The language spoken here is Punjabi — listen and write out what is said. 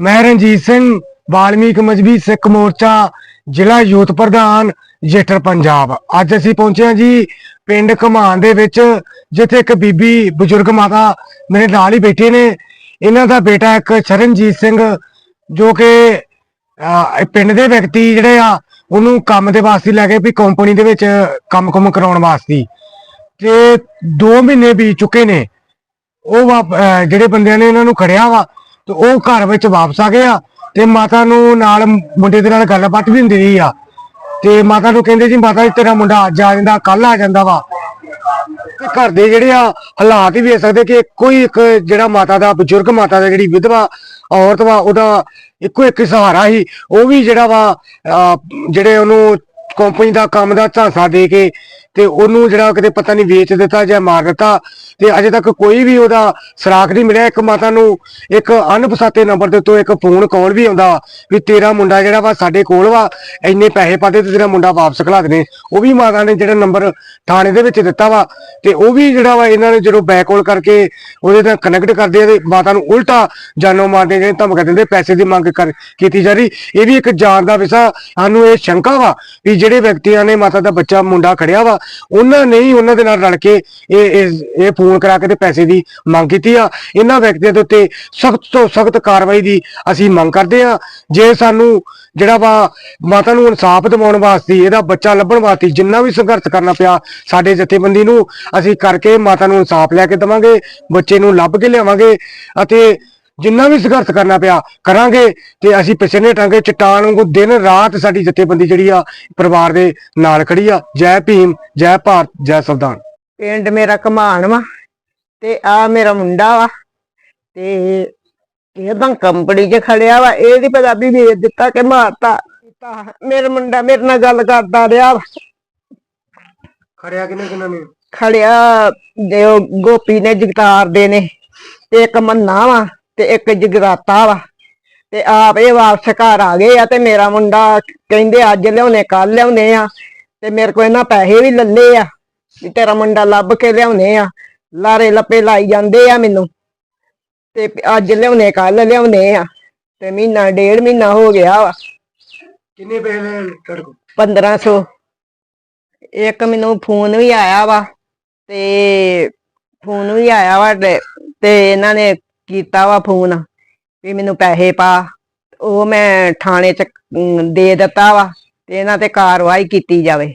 ਮੈਂ ਰਣਜੀਤ ਸਿੰਘ, ਵਾਲਮੀਕ ਮਜਬੀ ਸਿੱਖ ਮੋਰਚਾ, ਜ਼ਿਲ੍ਹਾ ਯੂਥ ਪ੍ਰਧਾਨ, ਜੇਠਰ ਪੰਜਾਬ। ਅੱਜ ਅਸੀਂ ਪਹੁੰਚੇ ਹਾਂ ਜੀ ਪਿੰਡ ਘਮਾਨ ਦੇ ਵਿੱਚ, ਜਿੱਥੇ ਇੱਕ ਬੀਬੀ ਬਜ਼ੁਰਗ ਮਾਤਾ ਮੇਰੇ ਨਾਲ ਹੀ ਬੈਠੇ ਨੇ। ਇਹਨਾਂ ਦਾ ਬੇਟਾ ਇੱਕ ਸ਼ਰਨਜੀਤ ਸਿੰਘ, ਜੋ ਕਿ ਪਿੰਡ ਦੇ ਵਿਅਕਤੀ ਜਿਹੜੇ ਆ, ਉਹਨੂੰ ਕੰਮ ਦੇ ਵਾਸਤੇ ਲੈ ਕੇ ਵੀ ਕੰਪਨੀ ਦੇ ਵਿੱਚ ਕੰਮ ਕੁਮ ਕਰਾਉਣ ਵਾਸਤੇ। ਤੇ 2 ਮਹੀਨੇ ਬੀਤ ਚੁੱਕੇ ਨੇ। ਉਹ ਵਾਪ- ਜਿਹੜੇ ਬੰਦਿਆਂ ਨੇ ਇਹਨਾਂ ਨੂੰ ਖੜਿਆ ਵਾ ਤੇ ਉਹ ਘਰ ਵਿੱਚ ਵਾਪਸ ਆ ਗਏ ਆ ਤੇ ਮਾਤਾ ਨੂੰ ਨਾਲ ਮੁੰਡੇ ਦੇ ਨਾਲ ਗੱਲਬਾਤ ਵੀ ਹੁੰਦੀ ਰਹੀ ਆ। ਤੇ ਮਾਤਾ ਨੂੰ ਕਹਿੰਦੇ ਜੀ ਮਾਤਾ ਤੇਰਾ ਮੁੰਡਾ ਅੱਜ ਆ ਜਾਂਦਾ ਕੱਲ ਆ ਜਾਂਦਾ ਵਾ। ਤੇ ਘਰ ਦੇ ਜਿਹੜੇ ਆ ਹਾਲਾਤ ਹੀ ਵੇਖ ਸਕਦੇ ਕਿ ਇੱਕੋ ਹੀ ਇੱਕ ਜਿਹੜਾ ਮਾਤਾ ਦਾ ਬਜ਼ੁਰਗ ਮਾਤਾ ਦਾ ਜਿਹੜੀ ਵਿਧਵਾ ਔਰਤ ਵਾ ਉਹਦਾ ਇੱਕੋ ਇੱਕ ਸਹਾਰਾ ਸੀ। ਉਹ ਵੀ ਜਿਹੜਾ ਵਾ ਅਹ, ਜਿਹੜੇ ਉਹਨੂੰ ਕੰਪਨੀ ਦਾ ਕੰਮ ਦਾ ਝਾਂਸਾ ਦੇ ਕੇ ਤੇ ਉਹਨੂੰ ਜਿਹੜਾ ਕਿਤੇ ਪਤਾ ਨਹੀਂ ਵੇਚ ਦਿੱਤਾ ਜਾਂ ਮਾਰ ਦਿੱਤਾ, ਤੇ ਅਜੇ ਤੱਕ ਕੋਈ ਵੀ ਉਹਦਾ ਸਰਾਖ ਨਹੀਂ ਮਿਲਿਆ। ਇੱਕ ਮਾਤਾ ਨੂੰ ਇੱਕ ਅਣਪਛਾਤੇ ਨੰਬਰ ਦੇ ਤੋਂ ਇੱਕ ਫੋਨ ਕਾਲ ਵੀ ਆਉਂਦਾ ਵੀ ਤੇਰਾ ਮੁੰਡਾ ਜਿਹੜਾ ਵਾ ਸਾਡੇ ਕੋਲ ਵਾ, ਇੰਨੇ ਪੈਸੇ ਪਾਦੇ ਤੇ ਤੇਰਾ ਮੁੰਡਾ ਵਾਪਸ ਖਲਾ ਦੇਣੇ। ਉਹ ਵੀ ਮਾਤਾ ਨੇ ਜਿਹੜਾ ਨੰਬਰ ਥਾਣੇ ਦੇ ਵਿੱਚ ਦਿੱਤਾ ਵਾ, ਤੇ ਉਹ ਵੀ ਜਿਹੜਾ ਵਾ ਇਹਨਾਂ ਨੇ ਜਦੋਂ ਬੈਕ ਕਾਲ ਕਰਕੇ ਉਹਦੇ ਨਾਲ ਕਨੈਕਟ ਕਰਦੇ ਆ ਤੇ ਮਾਤਾ ਨੂੰ ਉਲਟਾ ਜਾਨੋਂ ਮਾਰਦੇ ਜਿਹੜੇ ਧਮਕਾ ਦਿੰਦੇ, ਪੈਸੇ ਦੀ ਮੰਗ ਕਰ, ਕੀਤੀ ਜਾ ਰਹੀ। ਇਹ ਵੀ ਇੱਕ ਜਾਨ ਦਾ ਵਿਸ਼ਾ, ਸਾਨੂੰ ਇਹ ਸ਼ੰਕਾ ਵਾ ਵੀ ਜਿਹੜੇ ਵਿਅਕਤੀਆਂ ਨੇ ਮਾਤਾ ਦਾ ਬੱਚਾ ਮੁੰਡਾ ਖੜਿਆ ਵਾ ਉਹਨਾਂ ਨੇ ਹੀ ਉਹਨਾਂ ਦੇ ਨਾਲ ਰਲ ਕੇ ਇਹ ਇਹ ਇਹ ਫੋਨ ਕਰਾ ਕੇ ਤੇ ਪੈਸੇ ਦੀ ਮੰਗ ਕੀਤੀ ਆ। ਇਹਨਾਂ ਵਿਅਕਤੀਆਂ ਦੇ ਉੱਤੇ ਸਖਤ ਤੋਂ ਸਖਤ ਕਾਰਵਾਈ ਦੀ ਅਸੀਂ ਮੰਗ ਕਰਦੇ ਆ। ਜੇ ਸਾਨੂੰ ਜਿਹੜਾ ਵਾ ਮਾਤਾ ਨੂੰ ਇਨਸਾਫ ਦਿਵਾਉਣ ਵਾਸਤੇ, ਇਹਦਾ ਬੱਚਾ ਲੱਭਣ ਵਾਸਤੇ ਜਿੰਨਾ ਵੀ ਸੰਘਰਸ਼ ਕਰਨਾ ਪਿਆ ਸਾਡੇ ਜਥੇਬੰਦੀ ਨੂੰ, ਅਸੀਂ ਕਰਕੇ ਮਾਤਾ ਨੂੰ ਇਨਸਾਫ ਲੈ ਕੇ ਦੇਵਾਂਗੇ, ਬੱਚੇ ਨੂੰ ਲੱਭ ਕੇ ਲਿਆਵਾਂਗੇ ਅਤੇ ਜਿੰਨਾ ਵੀ ਸੰਘਰਸ਼ ਕਰਨਾ ਪਿਆ ਕਰਾਂਗੇ ਤੇ ਅਸੀਂ ਪਿੱਛੇ ਨਹੀਂ ਹਟਾਂਗੇ। ਚਟਾਨ ਵਾਂਗੂ ਦਿਨ ਰਾਤ ਸਾਡੀ ਜਥੇਬੰਦੀ ਜਿਹੜੀ ਆ ਪਰਿਵਾਰ ਦੇ ਨਾਲ ਖੜੀ ਆ। ਜੈ ਭੀਮ ਜੈ ਭਾਰਤ ਜੈ ਸੰਵਿਧਾਨ। ਪਿੰਡ ਮੇਰਾ ਕਮਾਨ ਵਾ ਤੇ ਆ ਮੇਰਾ ਮੁੰਡਾ ਵਾ ਤੇ ਇਹ ਤਾਂ ਕੰਪਨੀ 'ਚ ਖੜਿਆ ਵਾ। ਇਹ ਦੀ ਪਤਾ ਵੀ ਵੇਚ ਦਿੱਤਾ ਕਿ ਮਾਰਤਾ। ਮੇਰਾ ਮੁੰਡਾ ਮੇਰੇ ਨਾਲ ਗੱਲ ਕਰਦਾ ਰਿਹਾ ਖੜਿਆ ਕਿਨੇ ਕਿਨਾਂ ਨੇ? ਖੜਿਆ ਦੇ ਗੋਪੀ ਨੇ ਜਗਤਾਰ ਦੇ ਨੇ ਤੇ ਇੱਕ ਮੰਨਾ ਵਾ। ਤੇ ਇੱਕ ਜਗਰਾਤਾ ਵਾ ਤੇ ਆਪ ਇਹ ਵਾਪਸ ਘਰ ਆ ਗਏ ਆ ਤੇ ਮੇਰਾ ਮੁੰਡਾ ਕਹਿੰਦੇ ਅੱਜ ਲਿਆਉਣੇ ਕੱਲ ਲਿਆਉਣੇ ਆ ਤੇ ਮੇਰੇ ਕੋਲ ਇਹਨਾਂ ਪੈਸੇ ਵੀ ਲੱਲੇ ਆ ਵੀ ਤੇਰਾ ਮੁੰਡਾ ਲੱਭ ਕੇ ਲਿਆਉਣੇ ਆ ਲਾਰੇ ਲੱਪੇ ਲਾਈ ਜਾਂਦੇ ਆ ਮੈਨੂੰ। ਤੇ ਅੱਜ ਲਿਆਉਣੇ ਕੱਲ ਲਿਆਉਣੇ ਆ ਤੇ ਮਹੀਨਾ ਡੇਢ ਮਹੀਨਾ ਹੋ ਗਿਆ ਵਾ। ਕਿੰਨੇ ਪੈਸੇ ਲੈ ਕੋਲ? 1500 ਇੱਕ ਮੈਨੂੰ ਫੋਨ ਵੀ ਆਇਆ ਵਾ ਤੇ ਫੋਨ ਵੀ ਆਇਆ ਵਾ ਤੇ ਇਹਨਾਂ ਨੇ ਕੀਤਾ ਵਾ ਫੋਨ ਵੀ ਮੈਨੂੰ ਪੈਸੇ ਪਾ। ਉਹ ਮੈਂ ਥਾਣੇ ਚ ਦੇ ਦਿੱਤਾ ਵਾ ਤੇ ਇਹਨਾਂ ਤੇ ਕਾਰਵਾਈ ਕੀਤੀ ਜਾਵੇ।